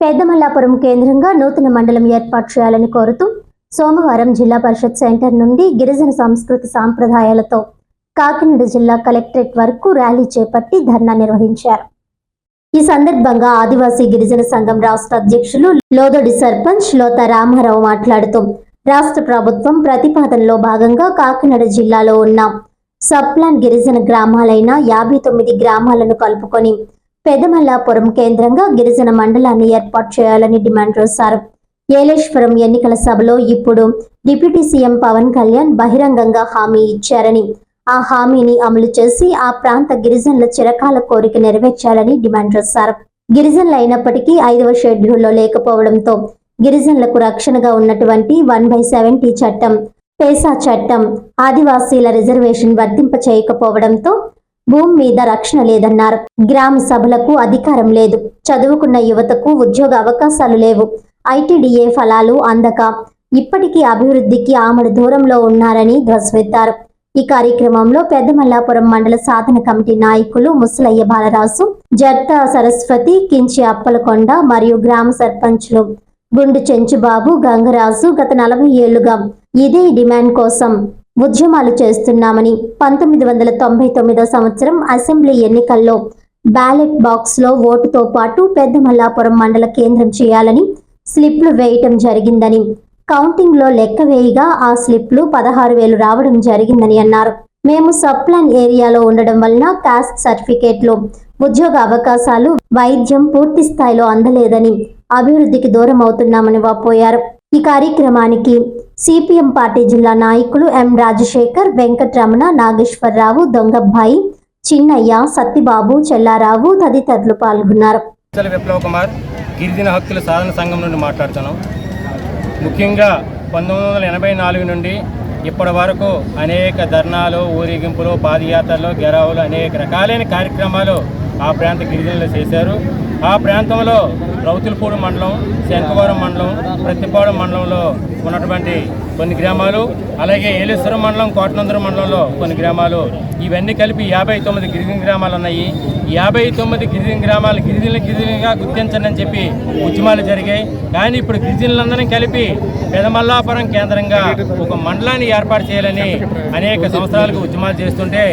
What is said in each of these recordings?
పెద్దమల్లాపురం కేంద్రంగా నూతన మండలం ఏర్పాటు చేయాలని కోరుతూ సోమవారం జిల్లా పరిషత్ సెంటర్ నుండి గిరిజన సంస్కృతి సాంప్రదాయాలతో కాకినాడ జిల్లా కలెక్టరేట్ వరకు ర్యాలీ చేపట్టి ధర్నా నిర్వహించారు. ఈ సందర్భంగా ఆదివాసీ గిరిజన సంఘం రాష్ట్ర అధ్యక్షులు లోదొడి సర్పంచ్ లోత రామారావు మాట్లాడుతూ రాష్ట్ర ప్రభుత్వం ప్రతిపాదనలో భాగంగా కాకినాడ జిల్లాలో ఉన్న సప్లాన్ గిరిజన గ్రామాలైన యాభై తొమ్మిది గ్రామాలను కలుపుకొని పెదమల్లాపురం కేంద్రంగా గిరిజన మండలాన్ని ఏర్పాటు చేయాలని డిమాండ్ చేశారు. ఏలేశ్వరం ఎన్నికల సభలో ఇప్పుడు డిప్యూటీ సీఎం పవన్ కళ్యాణ్ బహిరంగంగా హామీ ఇచ్చారని ఆ హామీని అమలు చేసి ఆ ప్రాంత గిరిజనుల చిరకాల కోరిక నెరవేర్చాలని డిమాండ్ చేశారు. గిరిజనులు అయినప్పటికీ ఐదవ షెడ్యూల్లో లేకపోవడంతో గిరిజనులకు రక్షణగా ఉన్నటువంటి వన్ బై సెవెంటీ చట్టం పేసా చట్టం ఆదివాసీల రిజర్వేషన్ వర్తింప చేయకపోవడంతో భూమి మీద రక్షణ లేదన్నారు. గ్రామ సభలకు అధికారం లేదు. చదువుకున్న యువతకు ఉద్యోగ అవకాశాలు లేవు. ఐటీడీఏ ఫలాలు అందక. ఇప్పటికీ అభివృద్ధికి ఆమెడు దూరంలో ఉన్నారని ధ్వజమెత్తారు. ఈ కార్యక్రమంలో పెద్దమల్లాపురం మండల సాధన కమిటీ నాయకులు ముసలయ్య బాలరాజు జట్ట సరస్వతి కించి అప్పలకొండ మరియు గ్రామ సర్పంచ్లు గుండు చెంచుబాబు గంగరాజు గత నలభై ఏళ్ళుగా ఇదే డిమాండ్ కోసం ఉద్యమాలు చేస్తున్నామని పంతొమ్మిది వందల తొంభై తొమ్మిదో సంవత్సరం అసెంబ్లీ ఎన్నికల్లో బ్యాలెట్ బాక్స్లో ఓటుతో పాటు పెద్దమల్లాపురం మండల కేంద్రం చేయాలని స్లిప్లు వేయటం జరిగిందని కౌంటింగ్లో లెక్క వేయగా ఆ స్లిప్లు పదహారు వేలు రావడం జరిగిందని అన్నారు. మేము సబ్ప్లాన్ ఏరియాలో ఉండడం వలన కాస్ట్ సర్టిఫికేట్లు ఉద్యోగ అవకాశాలు వైద్యం పూర్తి స్థాయిలో అందలేదని అభివృద్ధికి దూరం అవుతున్నామని వాపోయారు. ఈ కార్యక్రమానికి సిపిఎం పార్టీ జిల్లా నాయకులు ఎం రాజశేఖర్ వెంకటరమణ నాగేశ్వరరావు దొంగబ్బాయి చిన్నయ్య సత్తిబాబు చెల్లారావు తదితరులు పాల్గొన్నారు. విప్లవ కుమార్ గిరిజన హక్కుల సాధన సంఘం నుండి మాట్లాడుతున్నాం. ముఖ్యంగా పంతొమ్మిది వందల ఎనభై నాలుగు నుండి ఇప్పటి వరకు అనేక ధర్నాలు ఊరేగింపులు పాదయాత్రలు గెరావులు అనేక రకాలైన కార్యక్రమాలు ఆ ప్రాంత గిరిజనులు చేశారు. ఆ ప్రాంతంలో రౌతులపూడి మండలం శంఖవరం మండలం ప్రతిపాడు మండలంలో ఉన్నటువంటి కొన్ని గ్రామాలు అలాగే ఏలేశ్వరం మండలం కోటనందరం మండలంలో కొన్ని గ్రామాలు. ఇవన్నీ కలిపి యాభై తొమ్మిది గిరిజన గ్రామాలు ఉన్నాయి. యాభై తొమ్మిది గిరిజన గ్రామాలు గిరిజనులు గిరిజనులుగా గుర్తించండి అని చెప్పి ఉద్యమాలు జరిగాయి. కానీ ఇప్పుడు గిరిజనులందరినీ కలిపి పెదమల్లాపురం కేంద్రంగా ఒక మండలాన్ని ఏర్పాటు చేయాలని అనేక సంవత్సరాలకు ఉద్యమాలు చేస్తుంటే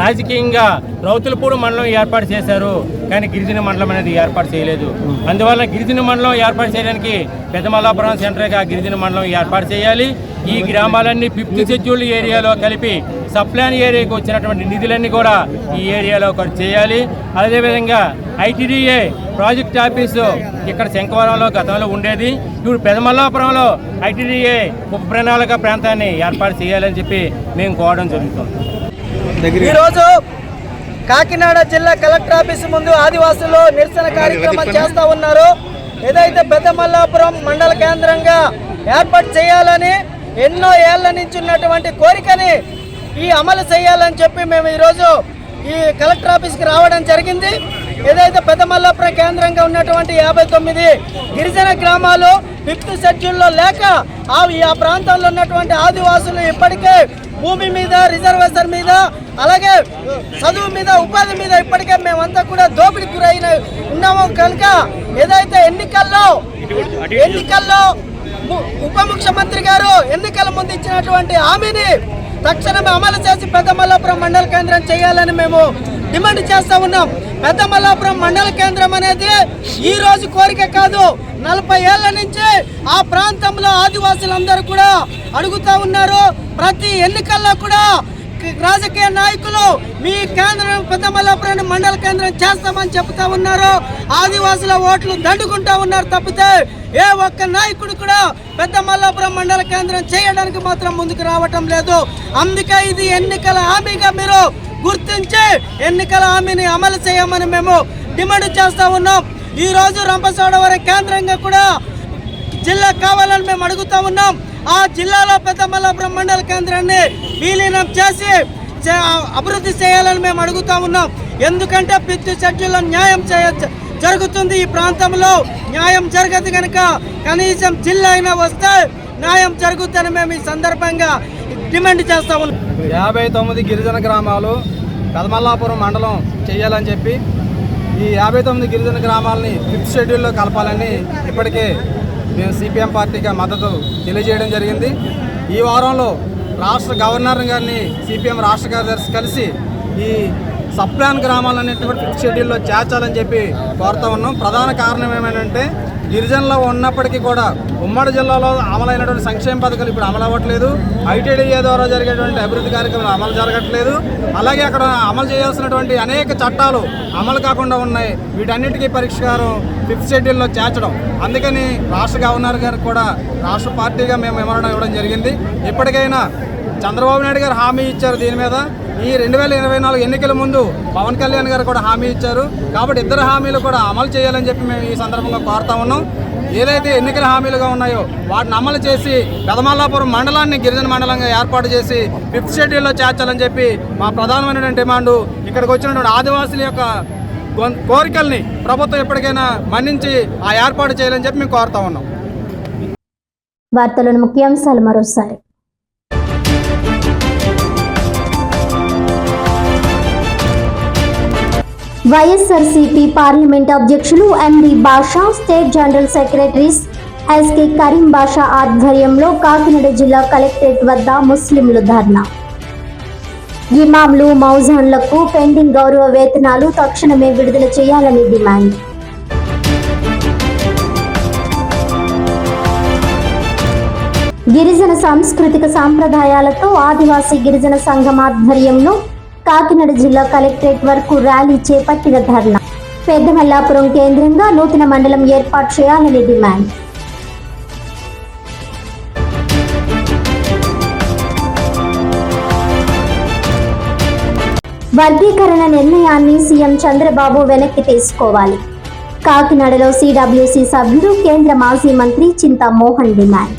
రాజకీయంగా రౌతులపూడి మండలం ఏర్పాటు చేశారు. కానీ గిరిజన మండలం అనేది ఏర్పాటు చేయలేదు. అందువల్ల గిరిజన మండలం ఏర్పాటు చేయడానికి పెద్దమల్లాపురం సెంటర్గా గిరిజన మండలం ఏర్పాటు చేయాలి. ఈ గ్రామాలన్నీ ఫిఫ్త్ షెడ్యూల్ ఏరియాలో కలిపి సప్లాన్ ఏరియాకి వచ్చినటువంటి నిధులన్నీ కూడా ఈ ఏరియాలో ఖర్చు చేయాలి. అదేవిధంగా ఐటీడీఏ ప్రాజెక్ట్ ఆఫీసు ఇక్కడ శంకవరంలో గతంలో ఉండేది. ఇప్పుడు పెదమల్లాపురంలో ఐటీడీఏ ఉప ప్రణాళిక ప్రాంతాన్ని ఏర్పాటు చేయాలని చెప్పి మేము కోరడం జరుగుతుంది. ఈరోజు కాకినాడ జిల్లా కలెక్టర్ ఆఫీస్ ముందు ఆదివాసులు నిరసన కార్యక్రమం చేస్తూ ఉన్నారు. ఏదైతే పెద్దమల్లాపురం మండల కేంద్రంగా ఏర్పాటు చేయాలని ఎన్నో ఏళ్ళ నుంచి ఉన్నటువంటి కోరికని ఈ అమలు చేయాలని చెప్పి మేము ఈరోజు ఈ కలెక్టర్ ఆఫీస్కి రావడం జరిగింది. ఏదైతే పెద్దమల్లాపురం కేంద్రంగా ఉన్నటువంటి యాభై తొమ్మిది గిరిజన గ్రామాలు ఫిఫ్త్ షెడ్యూల్లో లేక ఆ ప్రాంతంలో ఉన్నటువంటి ఆదివాసులు ఇప్పటికే భూమి మీద రిజర్వేషన్ మీద అలాగే చదువు మీద ఉపాధి మీద ఇప్పటికే మేమంతా కూడా దోపిడీకి గురైన ఉన్నాము. కనుక ఏదైతే ఎన్నికల్లో ఎన్నికల్లో ఉప ముఖ్యమంత్రి గారు ఎన్నికల ముందు ఇచ్చినటువంటి హామీని తక్షణమే అమలు చేసి పెద్దమల్లాపురం మండల కేంద్రం చేయాలని మేము డిమాండ్ చేస్తా ఉన్నాం. పెద్దమల్లాపురం మండల కేంద్రం అనేది ఈ రోజు కోరిక కాదు. నలభై ఏళ్ళ నుంచి ఆ ప్రాంతంలో ఆదివాసులందరూ కూడా అడుగుతా ఉన్నారు. ప్రతి ఎన్నికల్లో కూడా రాజకీయ నాయకులు మీ కేంద్రం పెద్దమల్లాపురం మండల కేంద్రం చేస్తామని చెప్తా ఉన్నారు. ఆదివాసుల ఓట్లు దండుకుంటా ఉన్నారు తప్పితే ఏ ఒక్క నాయకుడు కూడా పెద్ద మల్లాపురం మండల కేంద్రం చేయడానికి మాత్రం ముందుకు రావటం లేదు. అందుకే ఇది ఎన్నికల హామీగా మీరు గుర్తించి ఎన్నికల హామీని అమలు చేయమని మేము డిమాండ్ చేస్తా ఉన్నాం. ఈ రోజు రంపచోడవరం కేంద్రంగా కూడా జిల్లా కావాలని మేము అడుగుతా ఉన్నాం. ఆ జిల్లాలో పెద్దమల్లాపురం మండల కేంద్రాన్ని విలీనం చేసి అభివృద్ధి చేయాలని మేము అడుగుతా ఉన్నాం. ఎందుకంటే పిచ్చి షెడ్యూల్లో న్యాయం చేయొచ్చు జరుగుతుంది ఈ ప్రాంతంలో. న్యాయం జరగదు కనుక కనీసం జిల్లా అయినా వస్తే న్యాయం జరుగుతుందని మేము ఈ సందర్భంగా డిమాండ్ చేస్తా ఉన్నాం. యాభై తొమ్మిది గిరిజన గ్రామాలు పెదమల్లాపురం మండలం చేయాలని చెప్పి ఈ యాభై తొమ్మిది గిరిజన గ్రామాలని ఫిఫ్త్ షెడ్యూల్లో కలపాలని ఇప్పటికే మేము సిపిఎం పార్టీగా మద్దతు తెలియజేయడం జరిగింది. ఈ వారంలో రాష్ట్ర గవర్నర్ గారిని సిపిఎం రాష్ట్ర కార్యదర్శి కలిసి ఈ సప్లాన్ ప్లాన్ గ్రామాలన్నింటినీ కూడా షెడ్యూల్లో చేర్చాలని చెప్పి కోరుతా ఉన్నాం. ప్రధాన కారణం ఏమేంటంటే గిరిజనులు ఉన్నప్పటికీ కూడా ఉమ్మడి జిల్లాలో అమలైనటువంటి సంక్షేమ పథకాలు ఇప్పుడు అమలు అవ్వట్లేదు. ఐటీడీఏ ద్వారా జరిగేటువంటి అభివృద్ధి కార్యక్రమాలు అమలు జరగట్లేదు. అలాగే అక్కడ అమలు చేయాల్సినటువంటి అనేక చట్టాలు అమలు కాకుండా ఉన్నాయి. వీటన్నిటికీ పరిష్కారం ఫిఫ్త్ షెడ్యూల్లో చేర్చడం. అందుకని రాష్ట్ర గవర్నర్ గారికి కూడా రాష్ట్ర పార్టీగా మేము వివరణ ఇవ్వడం జరిగింది. ఇప్పటికైనా చంద్రబాబు నాయుడు గారు హామీ ఇచ్చారు దీని మీద. ఈ రెండు వేల ఇరవై నాలుగు ఎన్నికల ముందు పవన్ కళ్యాణ్ గారు కూడా హామీ ఇచ్చారు. కాబట్టి ఇద్దరు హామీలు కూడా అమలు చేయాలని చెప్పి మేము ఈ సందర్భంగా కోరుతా ఉన్నాం. ఏదైతే ఎన్నికల హామీలుగా ఉన్నాయో వాటిని అమలు చేసి పెదమల్లాపురం మండలాన్ని గిరిజన మండలంగా ఏర్పాటు చేసి ఫిఫ్త్ షెడ్యూల్లో చేర్చాలని చెప్పి మా ప్రధానమైనటువంటి డిమాండ్ ఇక్కడికి వచ్చినటువంటి ఆదివాసుల యొక్క కోరికల్ని ప్రభుత్వం ఎప్పటికైనా మన్నించి ఆ ఏర్పాటు చేయాలని చెప్పి మేము కోరుతా ఉన్నాం. వార్తలను ముఖ్యాంశాలు మరోసారి. వైఎస్ఆర్సీపీ పార్లమెంట్ అధ్యక్షులు MD Basha state general secretaries SK Karim Basha ఆధ్వర్యంలో కాకినాడ జిల్లా కలెక్టరేట్ వద్ద ముస్లింలు ధర్నా. ఇమాంలు మౌజాన్లకు పెండింగ్ గౌరవ వేతనాలు తక్షణమే విడుదల చేయాలని డిమాండ్. గిరిజన సాంస్కృతిక సాంప్రదాయాలతో ఆదివాసీ గిరిజన సంఘం ఆధ్వర్యంలో కాకినాడ జిల్లా కలెక్టరేట్ వరకు ర్యాలీ చేపట్టిన ధర్నా. పెద్దమల్లాపురం కేంద్రంగా నూతన మండలం ఏర్పాటు చేయాలని డిమాండ్. వర్గీకరణ నిర్ణయాన్ని సీఎం చంద్రబాబు వెనక్కి తీసుకోవాలి. కాకినాడలో సిడబ్ల్యూసీ సభ్యుడు కేంద్ర మాజీ మంత్రి చింతా మోహన్ డిమాండ్.